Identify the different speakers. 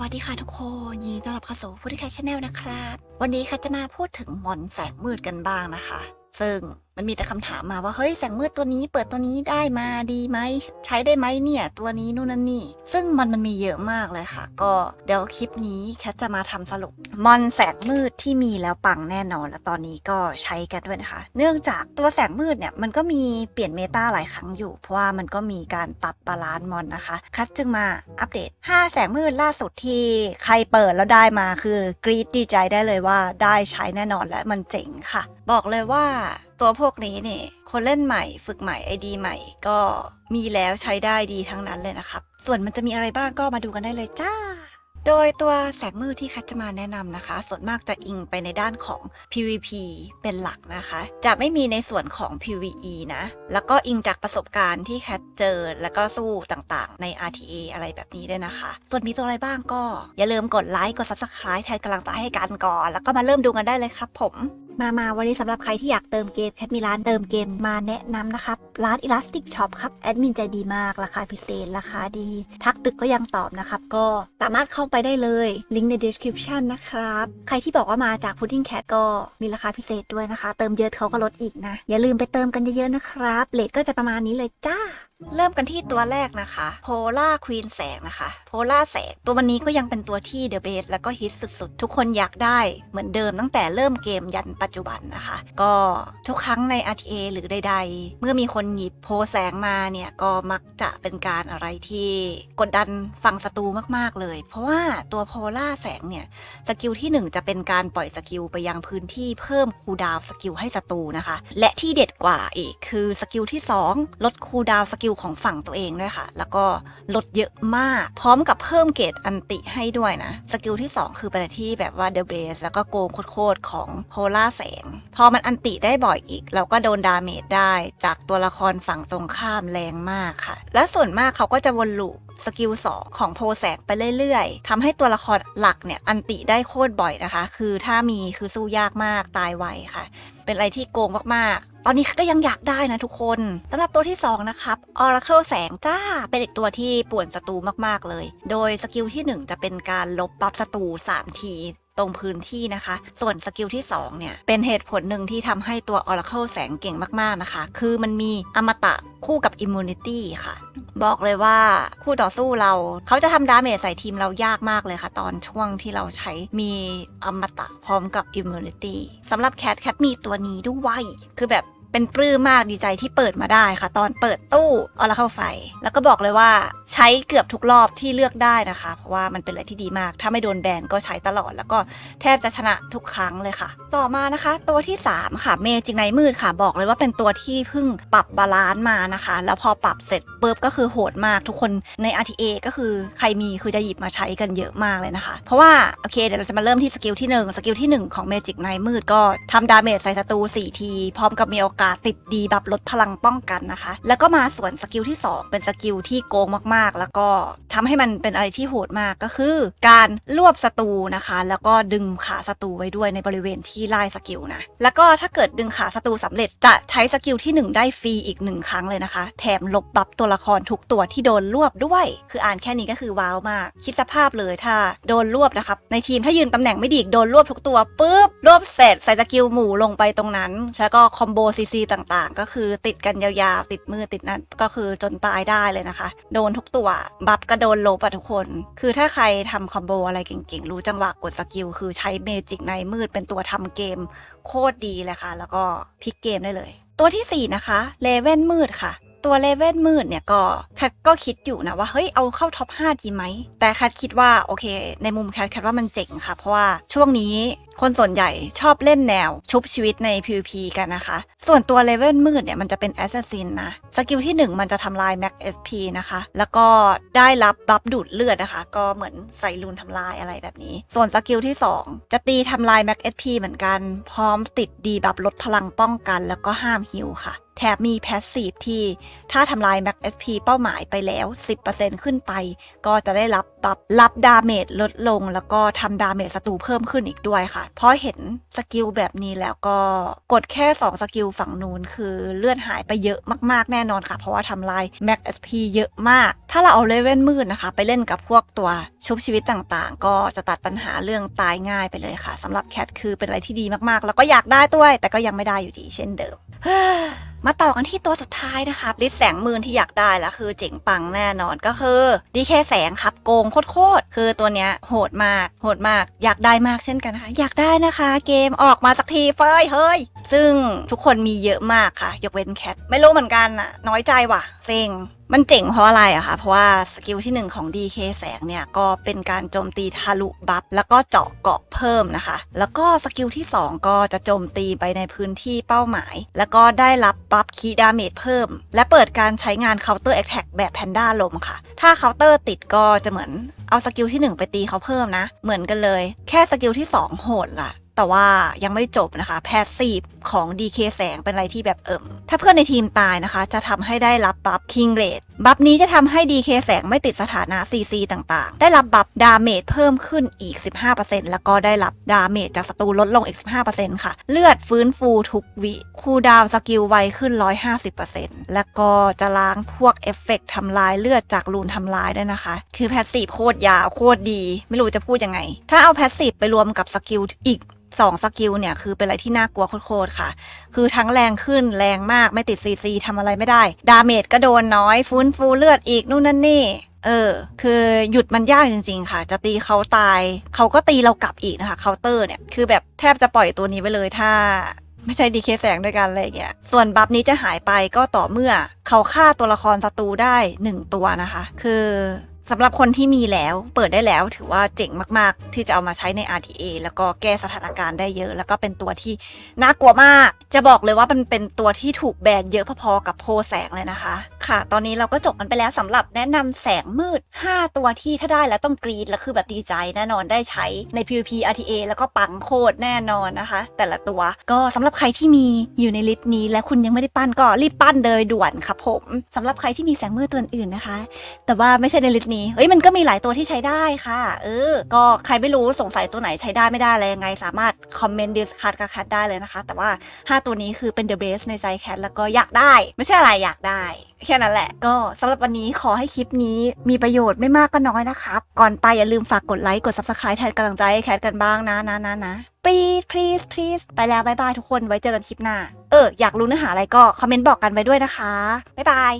Speaker 1: วัสดีค่ะทุกคนยินดีต้อนรับเข้าสู่พูดที่แคชชแนลนะครับ วันนี้ค่ะจะมาพูดถึงมอนแสงมืดกันบ้างนะคะ ซึ่ง มันมีแต่คำถามมาว่าเฮ้ยแสงมืดตัวนี้เปิดตัวนี้ได้มาดีไหมใช้ได้ไหมเนี่ย ตัวนี้นู่นนั่นนี่ ซึ่งมันมันมีเยอะมากเลยค่ะ ก็เดี๋ยวคลิปนี้แคทจะมาทำสรุปมอนแสงมืดที่มีแล้วปังแน่นอน และตอนนี้ก็ใช้กันด้วยนะคะ เนื่องจากตัวแสงมืดเนี่ยมันก็มีเปลี่ยนเมตาหลายครั้งอยู่ เพราะว่ามันก็มีการปรับบาลานซ์มอนนะคะคัดจึงมาอัปเดต 5 แสงมืดล่าสุดที่ใครเปิดแล้วได้มาคือกรีดดีใจได้เลยว่าได้ใช้แน่นอนและมันเจ๋งค่ะ บอกเลยว่า ตัวพวกนี้เนี่ยคนเล่นใหม่ ฝึกใหม่ไอดีใหม่ ก็มีแล้วใช้ได้ดีทั้งนั้นเลยนะครับ ส่วนมันจะมีอะไรบ้างก็มาดูกันได้เลยจ้า โดยตัวแสงมืดที่คัดจะมาแนะนำนะคะ ส่วนมากจะอิงไปในด้านของ PVP เป็นหลักนะคะ จะไม่มีในส่วนของ PVE นะ แล้วก็อิงจากประสบการณ์ที่แคทเจอแล้วก็สู้ต่างๆ ใน RTA อะไรแบบนี้ด้วยนะคะ ส่วนมีตัวอะไรบ้างก็ อย่าลืมกดไลค์กด Subscribe แทนกำลังใจให้กันก่อน แล้วก็มาเริ่มดูกันได้เลยครับผม มามาวันนี้สำหรับใครที่อยากเติมเกมแคทมีร้านเติมเกมมาแนะนำนะครับ ร้าน Elastic Shop ครับ แอดมินใจดีมาก ราคาพิเศษ ราคาดี ทักตึกก็ยังตอบนะครับ ก็สามารถเข้าไปได้เลย ลิงก์ใน description นะครับ ใครที่บอกว่ามาจาก Pudding Cat ก็มีราคาพิเศษด้วยนะคะ เติมเยอะเขาก็ลดอีกนะ อย่าลืมไปเติมกันเยอะๆนะครับเลทก็จะประมาณนี้เลยจ้า เริ่มกันที่ตัวแรกนะคะโพล่าควีนแสงนะคะโพล่าแสงตัววันนี้ก็ยังเป็นตัวที่เดอะเบสแล้วก็ฮิตสุดๆ ทุกคนอยากได้เหมือนเดิมตั้งแต่เริ่มเกมยันปัจจุบันนะคะ ก็ทุกครั้งใน RTA หรือใด ๆ เมื่อมีคนหยิบโพแสงมาเนี่ยก็มักจะเป็นการอะไรที่กดดันฝั่งศัตรูมากๆเลย เพราะว่าตัวโพล่าแสงเนี่ยสกิลที่ 1 จะเป็นการปล่อยสกิลไปยังพื้นที่เพิ่มคูลดาวสกิลให้ศัตรูนะคะ และที่เด็ดกว่าอีกคือสกิลที่ 2 ลดคูลดาวสกิลิลของฝั่งตัวเองด้วยค่ะ แล้วก็ลดเยอะมาก พร้อมกับเพิ่มเกรดอันติให้ด้วยนะ สกิลที่ 2 คือเป็นที่แบบว่าเดอะเบสแล้วก็โกงโคตรของโพล่าแสง พอมันอันติได้บ่อยอีก เราก็โดนดาเมจได้ จากตัวละครฝั่งตรงข้ามแรงมากค่ะ และส่วนมากเขาก็จะวนลูป สกิล2ของโพแสกไปเรื่อยๆทำให้ตัวละครหลักเนี่ยอันติได้โคตรบ่อยนะคะ คือถ้ามีคือสู้ยากมากตายไวค่ะ เป็นอะไรที่โกงมากๆ ตอนนี้ก็ยังอยากได้นะทุกคนสำหรับตัวที่ 2 นะครับ Oracle แสงจ้า เป็นอีกตัวที่ป่วนศัตรูมากๆเลย โดยสกิลที่ 1 จะเป็นการลบบัฟศัตรู3ที ตรงพื้นที่นะคะ ส่วนสกิลที่ 2 เนี่ย เป็นเหตุผลหนึ่งที่ทำให้ตัว Oracle แสงเก่งมากๆนะคะ คือมันมีอมตะคู่กับ Immunity ค่ะ บอกเลยว่าคู่ต่อสู้เรา เขาจะทำดาเมจใส่ทีมเรายากมากเลยค่ะ ตอนช่วงที่เราใช้มีอมตะพร้อมกับ Immunity สำหรับแคทแคทมีตัวนี้ด้วยคือแบบ เป็นปลื้มมากดีใจที่เปิดมาได้ค่ะ ตอนเปิดตู้เอาละเข้าไฟ แล้วก็บอกเลยว่าใช้เกือบทุกรอบที่เลือกได้นะคะ เพราะว่ามันเป็นอะไรที่ดีมาก ถ้าไม่โดนแบนก็ใช้ตลอด แล้วก็แทบจะชนะทุกครั้งเลยค่ะ ต่อมานะคะ ตัวที่ 3 ค่ะเมจิกไนมืดค่ะ บอกเลยว่าเป็นตัวที่เพิ่งปรับบาลานซ์มานะคะ แล้วพอปรับเสร็จปุ๊บก็คือโหดมากทุกคนใน RTA ก็คือใครมีคือจะหยิบมาใช้กันเยอะมากเลยนะคะ เพราะว่าโอเคเดี๋ยวเราจะมาเริ่มที่สกิลที่1สกิลที่ 1 ของเมจิกไนมืดก็ทำดาเมจใส่ศัตรู4ทีพร้อมกับมีโอกาสติดดีแบบลดพลังป้องกันนะคะ แล้วก็มาส่วนสกิลที่ 2 เป็นสกิลที่โกงมากๆ แล้วก็ทำให้มันเป็นอะไรที่โหดมากก็คือ การรวบศัตรูนะคะ แล้วก็ดึงขาศัตรูไว้ด้วยในบริเวณที่ไล่สกิลนะ แล้วก็ถ้าเกิดดึงขาศัตรูสำเร็จจะใช้สกิลที่ 1 ได้ฟรีอีก 1 ครั้งเลยนะคะ แถมลบบัฟตัวละครทุกตัวที่โดนรวบด้วย คืออ่านแค่นี้ก็คือว้าวมาก คิดสภาพเลยถ้าโดนรวบนะครับในทีมถ้ายืนตำแหน่งไม่ดีโดนรวบทุกตัวปุ๊บรวบเสร็จใส่สกิลหมู่ลงไปตรงนั้น แล้วก็คอมโบซีซี ต่างๆ ก็คือติดกันยาวๆ ติดมือติดนั้นก็คือจนตายได้เลยนะคะ โดนทุกตัวบัฟก็โดนลบอะทุกคน คือถ้าใครทำคอมโบอะไรเก่งๆ รู้จังหวะกดสกิล คือใช้เมจิกในมืดเป็นตัวทำเกมโคตรดีเลยค่ะ แล้วก็พลิกเกมได้เลย ตัวที่ 4 นะคะเลเว่นมืดค่ะตัวเลเว่นมืดเนี่ยก็แคทก็คิดอยู่นะว่าเฮ้ยเอาเข้าท็อป 5 ดีไหม แต่แคทคิดว่าโอเค ในมุมแคทแคทว่ามันเจ๋งค่ะ เพราะว่าช่วงนี้ คนส่วนใหญ่ชอบเล่นแนว ชุบชีวิตใน PVP กันนะคะ ส่วนตัวเลเวลมืดเนี่ยมันจะเป็นแอสซัสซินนะ สกิลที่ 1 มันจะทำลาย Max SP นะคะ แล้วก็ได้รับบัฟดูดเลือดนะคะ ก็เหมือนใส่ลูนทำลายอะไรแบบนี้ ส่วนสกิลที่ 2 จะตีทำลาย Max SP เหมือนกัน พร้อมติดดีบัฟลดพลังป้องกัน แล้วก็ห้ามฮิวค่ะ แถบมีแพสซีฟที่ ถ้าทำลาย Max SP เป้าหมายไปแล้ว 10%ขึ้นไป ก็จะได้รับบัฟรับดาเมจลดลง แล้วก็ทำดาเมจศัตรูเพิ่มขึ้นอีกด้วยค่ะ เพราะเห็นสกิลแบบนี้แล้วก็กดแค่ 2 สกิลฝั่งนู้นคือเลือดหายไปเยอะมากๆแน่นอนค่ะ เพราะว่าทำลาย Max SP เยอะมาก ถ้าเราเอาเลเวลมืดนะคะ ไปเล่นกับพวกตัวชุบชีวิตต่างๆ ก็จะตัดปัญหาเรื่องตายง่ายไปเลยค่ะสำหรับแคทคือเป็นอะไรที่ดีมากๆ แล้วก็อยากได้ด้วย แต่ก็ยังไม่ได้อยู่ดีเช่นเดิม มาต่อกันที่ตัวสุดท้ายนะคะลิสแสงมืนที่อยากได้แล้วคือเจ๋งปังแน่นอนก็คือดีแค่แสงครับโกงโคตรคือตัวเนี้ยโหดมากโหดมาก อยากได้มากเช่นกันนะคะ อยากได้นะคะ เกมออกมาสักทีเฟยเฮ้ย ซึ่งทุกคนมีเยอะมากค่ะ ยกเว้นแคทไม่รู้เหมือนกันน่ะน้อยใจว่ะเซ็ง มันเจ๋งเพราะอะไรอะคะเพราะว่าสกิลที่ 1 ของ DK แสงเนี่ย ก็เป็นการโจมตีทะลุบัฟแล้วก็เจาะเกาะเพิ่มนะคะ แล้วก็สกิลที่ 2 ก็จะโจมตีไปในพื้นที่เป้าหมาย แล้วก็ได้รับบัฟคีดาเมจเพิ่ม และเปิดการใช้งาน Counter Attack แทกแบบแพนด้าลมค่ะ ถ้า Counter ติดก็จะเหมือนเอาสกิลที่ 1 ไปตีเขาเพิ่มนะ เหมือนกันเลย แค่สกิลที่ 2 โหดล่ะ แต่ว่ายังไม่จบนะคะแพสซีฟของ DK แสงเป็นอะไรที่แบบเอิ่มถ้าเพื่อนในทีมตายนะคะ จะทำให้ได้รับบัฟคิงเรด บัฟนี้จะทำให้ DK แสงไม่ติดสถานะ CC ต่างๆ ได้รับบัฟดาเมจเพิ่มขึ้นอีก 15%แล้วก็ได้รับดาเมจจากศัตรูลดลงอีก 15%ค่ะ เลือดฟื้นฟูทุกวิคูดาวสกิลไวขึ้น 150%แล้วก็จะล้างพวกเอฟเฟกต์ทำลายเลือดจากรูนทำลายได้นะคะ คือแพสซีฟโคตรยาวโคตรดี ไม่รู้จะพูดยังไง ถ้าเอาแพสซีฟไปรวมกับสกิลอีก2สกิลเนี่ยคือเป็นอะไรที่น่ากลัวโคตรๆค่ะ คือทั้งแรงขึ้นแรงมากไม่ติดซีซีทำอะไรไม่ได้ ดาเมจก็โดนน้อย ฟื้นฟูเลือดอีกนู่นนั่นนี่ เออ คือหยุดมันยากจริง ๆ ค่ะ จะตีเขาตาย เขาก็ตีเรากลับอีกนะคะเคาน์เตอร์เนี่ย คือแบบแทบจะปล่อยตัวนี้ไปเลยถ้าไม่ใช่ดีเคแสงด้วยกันอะไรอย่างเงี้ย ส่วนบัฟนี้จะหายไปก็ต่อเมื่อ เขาฆ่าตัวละครศัตรูได้ 1 ตัวนะคะ คือ สำหรับคนที่มีแล้วเปิดได้แล้วถือว่าเจ๋งมาก ๆ ที่จะเอามาใช้ใน RTA แล้วก็แก้สถานการณ์ได้เยอะ แล้วก็เป็นตัวที่น่ากลัวมาก จะบอกเลยว่ามันเป็นตัวที่ถูกแบนเยอะพอๆกับโพแสงเลยนะคะ ค่ะ ตอนนี้เราก็จบกันไปแล้วสำหรับแนะนำแสงมืด 5 ตัวที่ถ้าได้แล้วต้องกรีดแล้วคือแบบดีใจแน่นอนได้ใช้ใน PVP RTA แล้วก็ปังโคตรแน่นอนนะคะ แต่ละตัวก็สำหรับใครที่มีอยู่ในลิสต์นี้ และคุณยังไม่ได้ปั้นก็รีบปั้นเลยด่วนครับผมสำหรับใครที่มีแสงมืดตัวอื่นนะคะ แต่ว่าไม่ใช่ในลิสต์นี้เฮ้ยมันก็มีหลายตัวที่ใช้ได้ค่ะ เออ ก็ใครไม่รู้สงสัยตัวไหนใช้ได้ไม่ได้อะไรยังไง สามารถคอมเมนต์ดิสคัทกับแคทได้เลยนะคะ แต่ว่า 5 ตัวนี้คือเป็นเดอะเบสในใจแคทแล้วก็อยากได้ ไม่ใช่อะไรอยากได้แค่นั้นแหละ ก็สำหรับวันนี้ขอให้คลิปนี้มีประโยชน์ไม่มากก็น้อยนะครับ ก่อนไปอย่าลืมฝากกดไลค์ กด subscribe แทนกำลังใจให้แคทกันบ้างนะนะนะนะ please please please ไปแล้วบายบายทุกคนไว้เจอกันคลิปหน้า เออ อยากรู้เนื้อหาอะไรก็คอมเมนต์บอกกันไว้ด้วยนะคะ บ๊ายบาย